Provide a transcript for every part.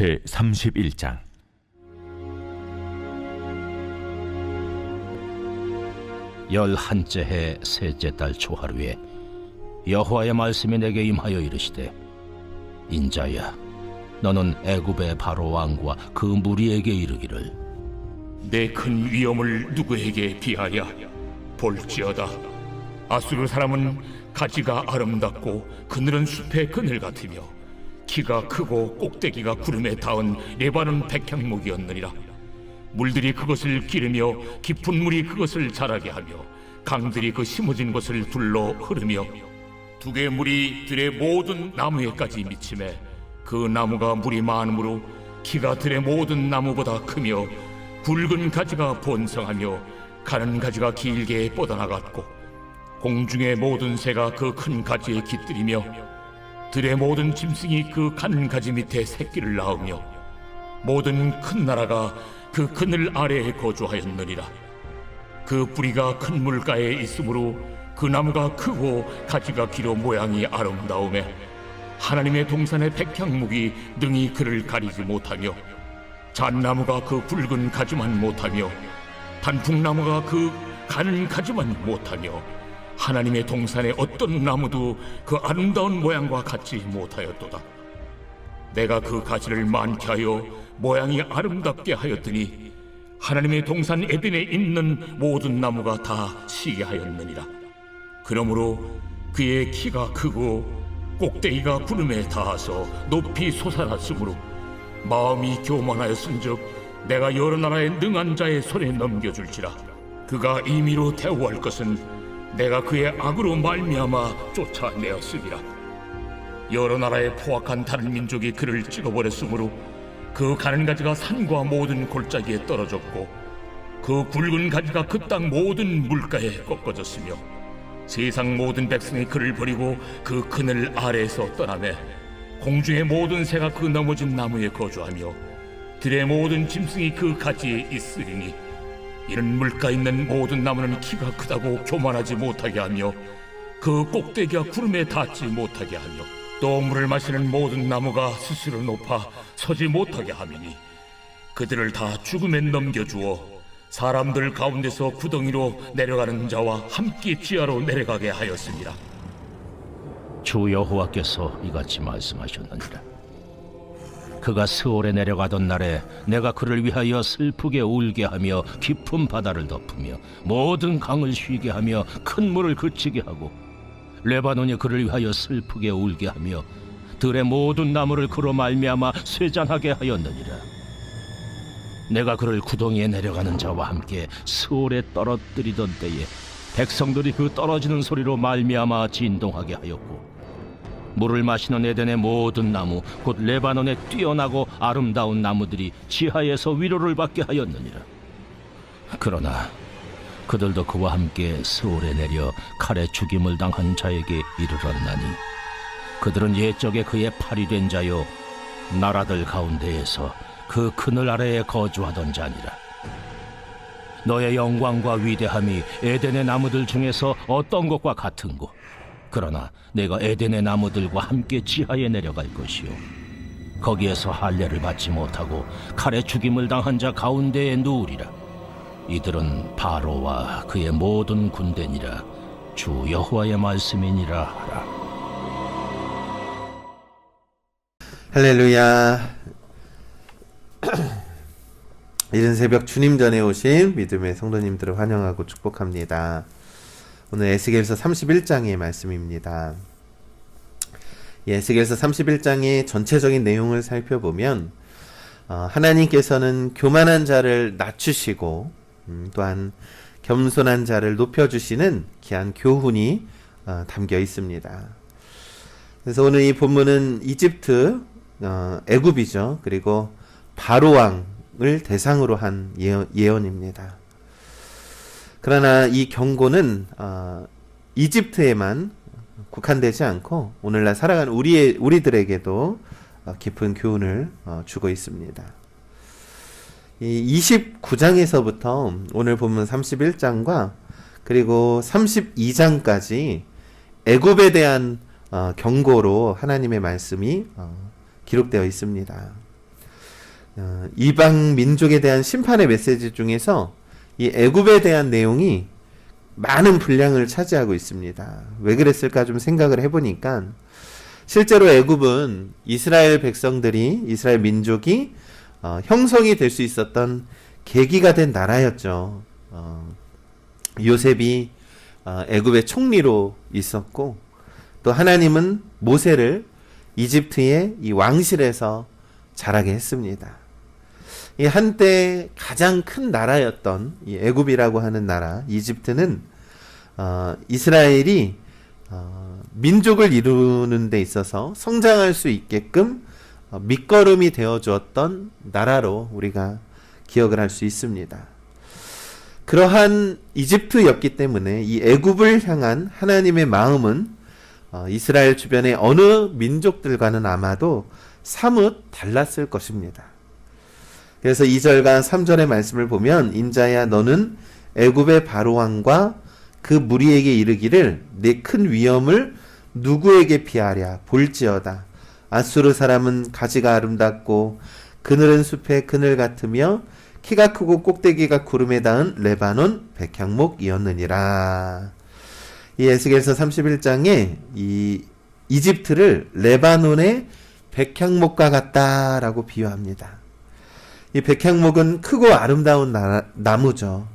제 31장. 열한째 해 셋째 달 초하루에 여호와의 말씀이 내게 임하여 이르시되 인자야 너는 애굽의 바로 왕과 그 무리에게 이르기를. 내 큰 위엄을 누구에게 비하여 볼지어다. 아수르 사람은 가지가 아름답고 그늘은 숲의 그늘 같으며 키가 크고 꼭대기가 구름에 닿은 레바논 백향목이었느니라. 물들이 그것을 기르며 깊은 물이 그것을 자라게 하며 강들이 그 심어진 곳을 둘러 흐르며 두 개의 물이 들의 모든 나무에까지 미침에 그 나무가 물이 많으므로 키가 들의 모든 나무보다 크며 굵은 가지가 번성하며 가는 가지가 길게 뻗어나갔고 공중의 모든 새가 그 큰 가지에 깃들이며 들의 모든 짐승이 그 가는 가지 밑에 새끼를 낳으며 모든 큰 나라가 그 그늘 아래에 거주하였느니라. 그 뿌리가 큰 물가에 있으므로 그 나무가 크고 가지가 길어 모양이 아름다움에 하나님의 동산의 백향목이 능히 그를 가리지 못하며 잣나무가 그 굵은 가지만 못하며 단풍나무가 그 가는 가지만 못하며 하나님의 동산의 어떤 나무도 그 아름다운 모양과 같지 못하였도다. 내가 그 가지를 많게 하여 모양이 아름답게 하였더니 하나님의 동산 에덴에 있는 모든 나무가 다 시게 하였느니라. 그러므로 그의 키가 크고 꼭대기가 구름에 닿아서 높이 솟아났으므로 마음이 교만하였은즉 내가 여러 나라의 능한 자의 손에 넘겨줄지라 그가 임의로 대우할 것은 내가 그의 악으로 말미암아 쫓아내었으리라 여러 나라의 포악한 다른 민족이 그를 찍어버렸으므로 그 가는 가지가 산과 모든 골짜기에 떨어졌고 그 굵은 가지가 그 땅 모든 물가에 꺾어졌으며 세상 모든 백성이 그를 버리고 그 그늘 아래에서 떠나매 공중의 모든 새가 그 넘어진 나무에 거주하며 들의 모든 짐승이 그 가지에 있으리니 이는 물가 있는 모든 나무는 키가 크다고 교만하지 못하게 하며 그 꼭대기가 구름에 닿지 못하게 하며 또 물을 마시는 모든 나무가 스스로 높아 서지 못하게 하미니 그들을 다 죽음에 넘겨주어 사람들 가운데서 구덩이로 내려가는 자와 함께 지하로 내려가게 하였습니다. 주 여호와께서 이같이 말씀하셨느니라 그가 스올에 내려가던 날에 내가 그를 위하여 슬프게 울게 하며 깊은 바다를 덮으며 모든 강을 쉬게 하며 큰 물을 그치게 하고 레바논이 그를 위하여 슬프게 울게 하며 들의 모든 나무를 그로 말미암아 쇠잔하게 하였느니라. 내가 그를 구덩이에 내려가는 자와 함께 스올에 떨어뜨리던 때에 백성들이 그 떨어지는 소리로 말미암아 진동하게 하였고 물을 마시는 에덴의 모든 나무 곧 레바논의 뛰어나고 아름다운 나무들이 지하에서 위로를 받게 하였느니라. 그러나 그들도 그와 함께 스올에 내려 칼에 죽임을 당한 자에게 이르렀나니 그들은 옛적에 그의 팔이 된 자요 나라들 가운데에서 그 그늘 아래에 거주하던 자니라. 너의 영광과 위대함이 에덴의 나무들 중에서 어떤 것과 같은고 그러나 내가 에덴의 나무들과 함께 지하에 내려갈 것이요 거기에서 할례를 받지 못하고 칼에 죽임을 당한 자 가운데에 누우리라 이들은 바로와 그의 모든 군대니라 주 여호와의 말씀이니라 하라 할렐루야. 이른 새벽 주님 전에 오신 믿음의 성도님들을 환영하고 축복합니다. 오늘 에스겔서 31장의 말씀입니다. 이 에스겔서 31장의 전체적인 내용을 살펴보면 어, 하나님께서는 교만한 자를 낮추시고 음, 또한 겸손한 자를 높여주시는 귀한 교훈이 어, 담겨 있습니다. 그래서 오늘 이 본문은 이집트 어, 애굽이죠. 그리고 바로 왕을 대상으로 한 예언, 예언입니다. 그러나 이 경고는 어, 이집트에만 국한되지 않고 오늘날 살아가는 우리의 우리들에게도 어, 깊은 교훈을 어, 주고 있습니다. 이 29장에서부터 오늘 본문 31장과 그리고 32장까지 애굽에 대한 어, 경고로 하나님의 말씀이 어, 기록되어 있습니다. 어, 이방 민족에 대한 심판의 메시지 중에서 이 애굽에 대한 내용이 많은 분량을 차지하고 있습니다. 왜 그랬을까 좀 생각을 해보니까 실제로 애굽은 이스라엘 백성들이 이스라엘 민족이 어, 형성이 될 수 있었던 계기가 된 나라였죠. 어, 요셉이 어, 애굽의 총리로 있었고 또 하나님은 모세를 이집트의 이 왕실에서 자라게 했습니다. 이 한때 가장 큰 나라였던 이 애굽이라고 하는 나라 이집트는 어, 이스라엘이 어, 민족을 이루는 데 있어서 성장할 수 있게끔 어, 밑거름이 되어 주었던 나라로 우리가 기억을 할 수 있습니다. 그러한 이집트였기 때문에 이 애굽을 향한 하나님의 마음은 어, 이스라엘 주변의 어느 민족들과는 아마도 사뭇 달랐을 것입니다. 그래서 2절과 3절의 말씀을 보면 인자야 너는 애굽의 바로 왕과 그 무리에게 이르기를 내 큰 위엄을 누구에게 피하랴 볼지어다 아수르 사람은 가지가 아름답고 그늘은 숲의 그늘 같으며 키가 크고 꼭대기가 구름에 닿은 레바논 백향목이었느니라. 이 에스겔서 31장에 이 이집트를 레바논의 백향목과 같다라고 비유합니다. 이 백향목은 크고 아름다운 나, 나무죠.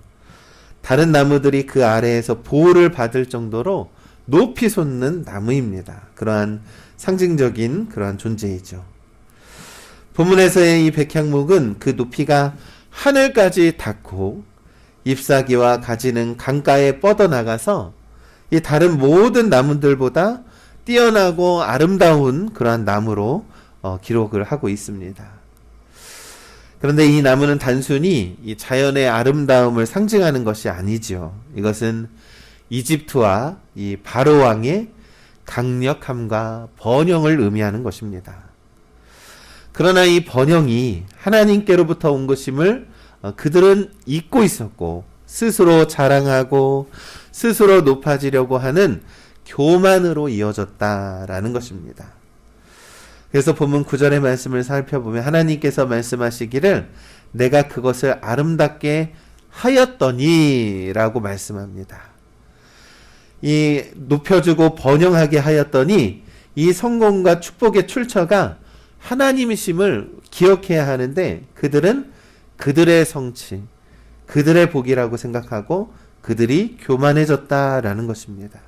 다른 나무들이 그 아래에서 보호를 받을 정도로 높이 솟는 나무입니다. 그러한 상징적인 그러한 존재이죠. 본문에서의 이 백향목은 그 높이가 하늘까지 닿고 잎사귀와 가지는 강가에 뻗어나가서 이 다른 모든 나무들보다 뛰어나고 아름다운 그러한 나무로 어, 기록을 하고 있습니다. 그런데 이 나무는 단순히 이 자연의 아름다움을 상징하는 것이 아니죠. 이것은 이집트와 이 바로 왕의 강력함과 번영을 의미하는 것입니다. 그러나 이 번영이 하나님께로부터 온 것임을 어, 그들은 잊고 있었고 스스로 자랑하고 스스로 높아지려고 하는 교만으로 이어졌다라는 것입니다. 그래서 본문 9절의 말씀을 살펴보면 하나님께서 말씀하시기를 내가 그것을 아름답게 하였더니 라고 말씀합니다. 이 높여주고 번영하게 하였더니 이 성공과 축복의 출처가 하나님이심을 기억해야 하는데 그들은 그들의 성취, 그들의 복이라고 생각하고 그들이 교만해졌다라는 것입니다.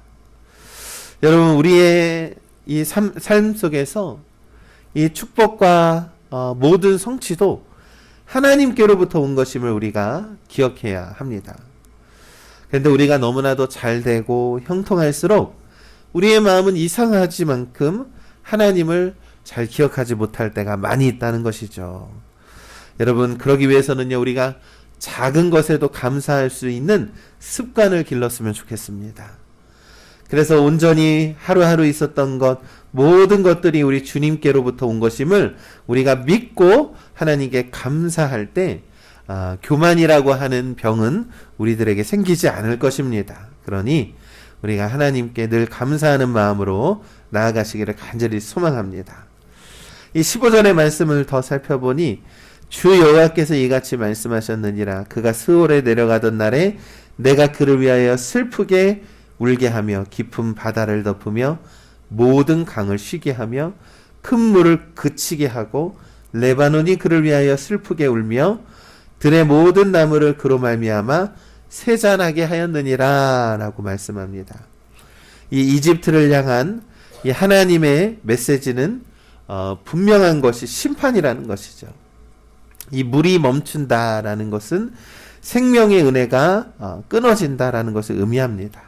여러분, 우리의 이 삶, 삶 속에서 이 축복과 어, 모든 성취도 하나님께로부터 온 것임을 우리가 기억해야 합니다. 그런데 우리가 너무나도 잘 되고 형통할수록 우리의 마음은 이상하지만큼 하나님을 잘 기억하지 못할 때가 많이 있다는 것이죠. 여러분, 그러기 위해서는요, 우리가 작은 것에도 감사할 수 있는 습관을 길렀으면 좋겠습니다. 그래서 온전히 하루하루 있었던 것, 모든 것들이 우리 주님께로부터 온 것임을 우리가 믿고 하나님께 감사할 때, 아, 교만이라고 하는 병은 우리들에게 생기지 않을 것입니다. 그러니 우리가 하나님께 늘 감사하는 마음으로 나아가시기를 간절히 소망합니다. 이 15절의 말씀을 더 살펴보니 주 여호와께서 이같이 말씀하셨느니라 그가 스올에 내려가던 날에 내가 그를 위하여 슬프게 울게 하며 깊은 바다를 덮으며 모든 강을 쉬게 하며 큰 물을 그치게 하고 레바논이 그를 위하여 슬프게 울며 들의 모든 나무를 그로 말미암아 세잔하게 하였느니라라고 말씀합니다. 이 이집트를 향한 이 하나님의 메시지는 어, 분명한 것이 심판이라는 것이죠. 이 물이 멈춘다라는 것은 생명의 은혜가 어, 끊어진다라는 것을 의미합니다.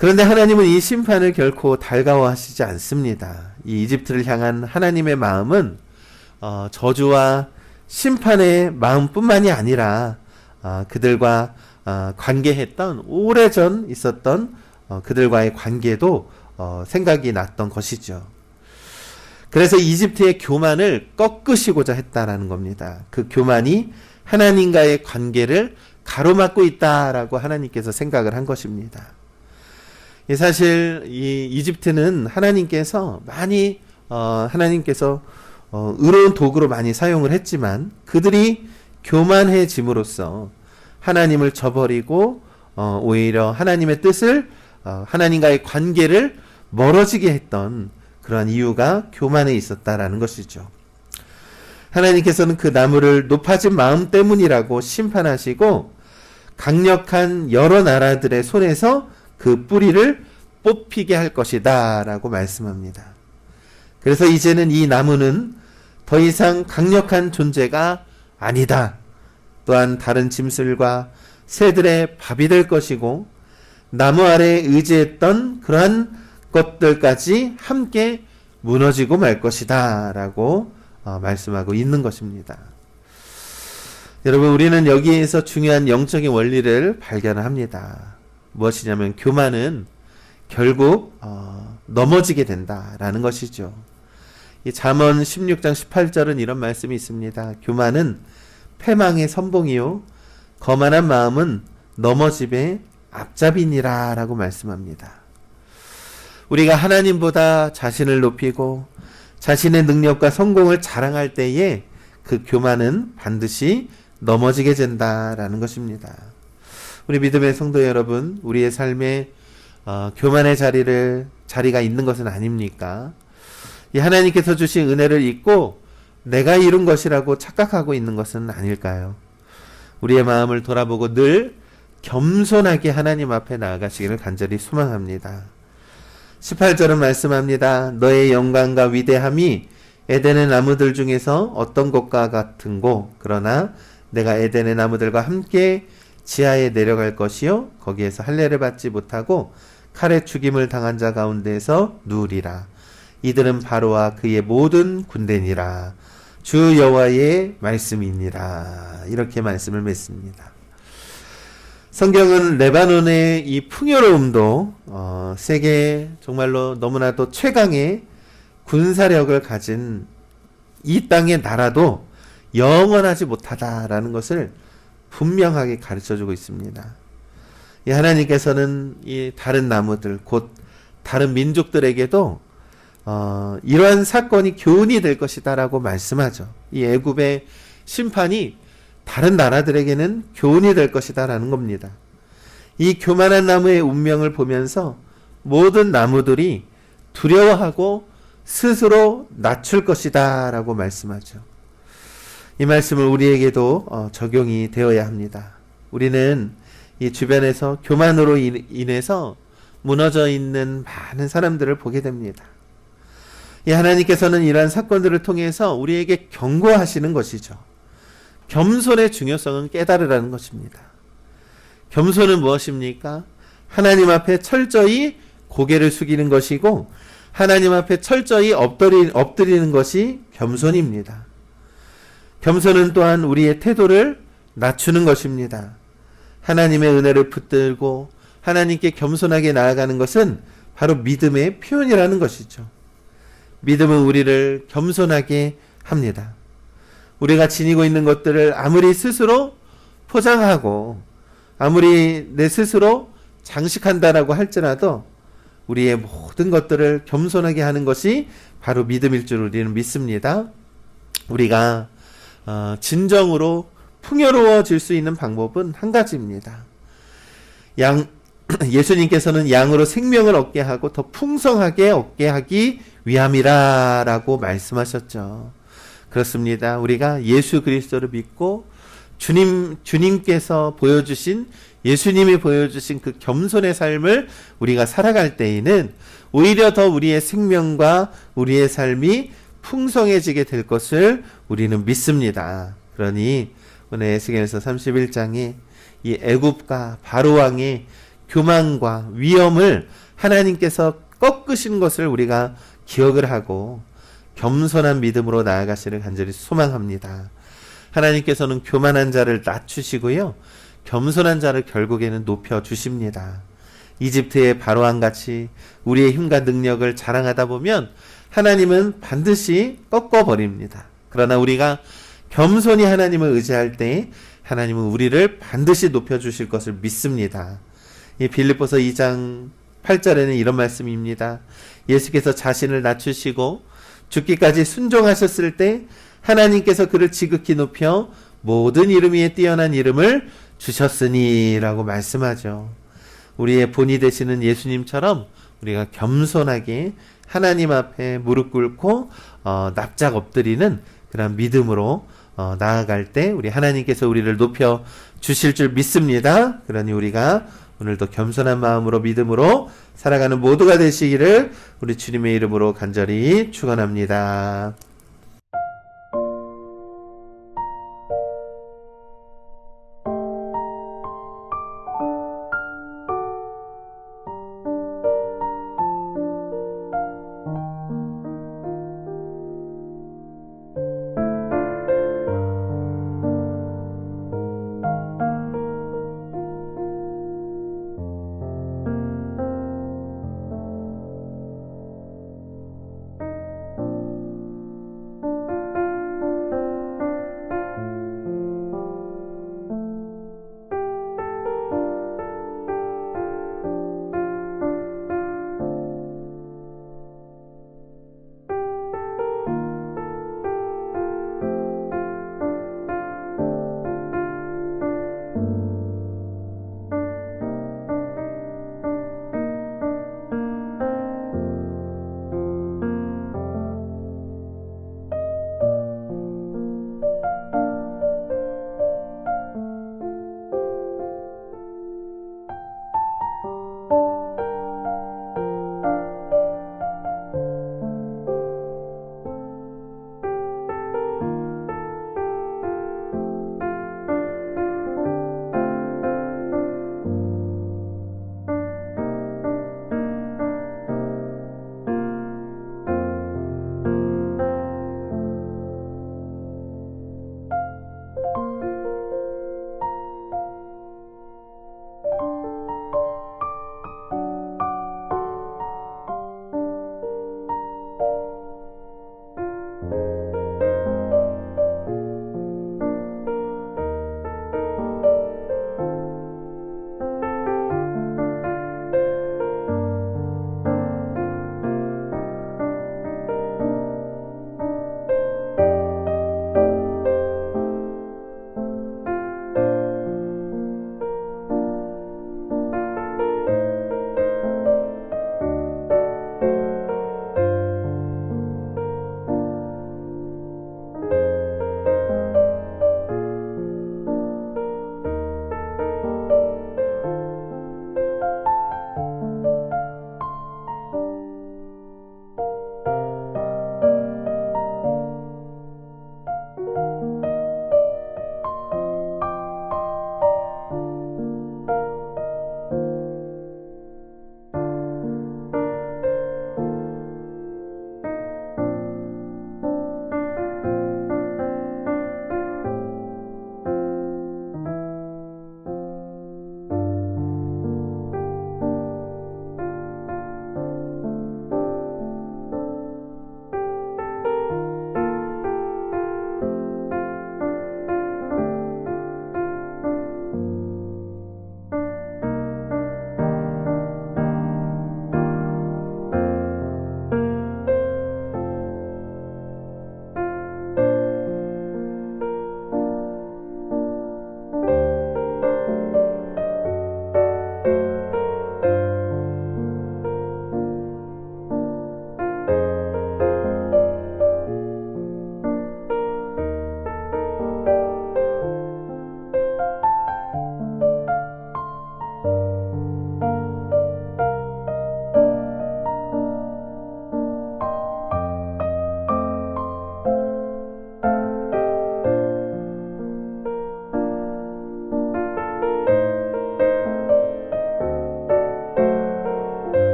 그런데 하나님은 이 심판을 결코 달가워하시지 않습니다. 이 이집트를 향한 하나님의 마음은 어, 저주와 심판의 마음뿐만이 아니라 어, 그들과 어, 관계했던 오래전 있었던 어, 그들과의 관계도 어, 생각이 났던 것이죠. 그래서 이집트의 교만을 꺾으시고자 했다라는 겁니다. 그 교만이 하나님과의 관계를 가로막고 있다라고 하나님께서 생각을 한 것입니다. 사실 이 이집트는 하나님께서 많이 어, 하나님께서 어, 의로운 도구로 많이 사용을 했지만 그들이 교만해짐으로써 하나님을 저버리고 어, 오히려 하나님의 뜻을 어, 하나님과의 관계를 멀어지게 했던 그러한 이유가 교만에 있었다라는 것이죠. 하나님께서는 그 나무를 높아진 마음 때문이라고 심판하시고 강력한 여러 나라들의 손에서 그 뿌리를 뽑히게 할 것이다 라고 말씀합니다. 그래서 이제는 이 나무는 더 이상 강력한 존재가 아니다. 또한 다른 짐승과 새들의 밥이 될 것이고 나무 아래 의지했던 그러한 것들까지 함께 무너지고 말 것이다 라고 어, 말씀하고 있는 것입니다. 여러분 우리는 여기에서 중요한 영적인 원리를 발견합니다. 무엇이냐면 교만은 결국 어, 넘어지게 된다라는 것이죠. 이 잠언 16장 18절은 이런 말씀이 있습니다. 교만은 패망의 선봉이요 거만한 마음은 넘어짐의 앞잡이니라라고 말씀합니다. 우리가 하나님보다 자신을 높이고 자신의 능력과 성공을 자랑할 때에 그 교만은 반드시 넘어지게 된다라는 것입니다. 우리 믿음의 성도 여러분, 우리의 삶에 어, 교만의 자리를 자리가 있는 것은 아닙니까? 이 하나님께서 주신 은혜를 잊고 내가 이룬 것이라고 착각하고 있는 것은 아닐까요? 우리의 마음을 돌아보고 늘 겸손하게 하나님 앞에 나아가시기를 간절히 소망합니다. 18절은 말씀합니다. 너의 영광과 위대함이 에덴의 나무들 중에서 어떤 것과 같은고 그러나 내가 에덴의 나무들과 함께 지하에 내려갈 것이요. 거기에서 할례를 받지 못하고 칼의 죽임을 당한 자 가운데서 누우리라. 이들은 바로와 그의 모든 군대니라. 주 여호와의 말씀이니라. 이렇게 말씀을 맺습니다. 성경은 레바논의 이 풍요로움도 어, 세계 정말로 너무나도 최강의 군사력을 가진 이 땅의 나라도 영원하지 못하다라는 것을 분명하게 가르쳐 주고 있습니다. 이 하나님께서는 이 다른 나무들 곧 다른 민족들에게도 어, 이러한 사건이 교훈이 될 것이다라고 말씀하죠. 이 애굽의 심판이 다른 나라들에게는 교훈이 될 것이다라는 겁니다. 이 교만한 나무의 운명을 보면서 모든 나무들이 두려워하고 스스로 낮출 것이다라고 말씀하죠. 이 말씀을 우리에게도 어, 적용이 되어야 합니다. 우리는 이 주변에서 교만으로 인- 인해서 무너져 있는 많은 사람들을 보게 됩니다. 이 하나님께서는 이러한 사건들을 통해서 우리에게 경고하시는 것이죠. 겸손의 중요성은 깨달으라는 것입니다. 겸손은 무엇입니까? 하나님 앞에 철저히 고개를 숙이는 것이고 하나님 앞에 철저히 엎드리, 엎드리는 것이 겸손입니다. 겸손은 또한 우리의 태도를 낮추는 것입니다. 하나님의 은혜를 붙들고 하나님께 겸손하게 나아가는 것은 바로 믿음의 표현이라는 것이죠. 믿음은 우리를 겸손하게 합니다. 우리가 지니고 있는 것들을 아무리 스스로 포장하고 아무리 내 스스로 장식한다라고 할지라도 우리의 모든 것들을 겸손하게 하는 것이 바로 믿음일 줄 우리는 믿습니다. 우리가 어, 진정으로 풍요로워질 수 있는 방법은 한 가지입니다. 양 예수님께서는 양으로 생명을 얻게 하고 더 풍성하게 얻게 하기 위함이라 라고 말씀하셨죠. 그렇습니다. 우리가 예수 그리스도를 믿고 주님 주님께서 보여주신 예수님이 보여주신 그 겸손의 삶을 우리가 살아갈 때에는 오히려 더 우리의 생명과 우리의 삶이 풍성해지게 될 것을 우리는 믿습니다. 그러니 오늘 에스겔서 31장에 이 애굽과 바로 왕의 교만과 위험을 하나님께서 꺾으신 것을 우리가 기억을 하고 겸손한 믿음으로 나아가시를 간절히 소망합니다. 하나님께서는 교만한 자를 낮추시고요. 겸손한 자를 결국에는 높여 주십니다. 이집트의 바로왕 같이 우리의 힘과 능력을 자랑하다 보면 하나님은 반드시 꺾어 버립니다. 그러나 우리가 겸손히 하나님을 의지할 때 하나님은 우리를 반드시 높여 주실 것을 믿습니다. 이 빌립보서 2장 8절에는 이런 말씀입니다. 예수께서 자신을 낮추시고 죽기까지 순종하셨을 때 하나님께서 그를 지극히 높여 모든 이름 위에 뛰어난 이름을 주셨으니라고 말씀하죠. 우리의 본이 되시는 예수님처럼 우리가 겸손하게 하나님 앞에 무릎 꿇고 어, 납작 엎드리는 그런 믿음으로 어, 나아갈 때 우리 하나님께서 우리를 높여 주실 줄 믿습니다. 그러니 우리가 오늘도 겸손한 마음으로 믿음으로 살아가는 모두가 되시기를 우리 주님의 이름으로 간절히 축원합니다.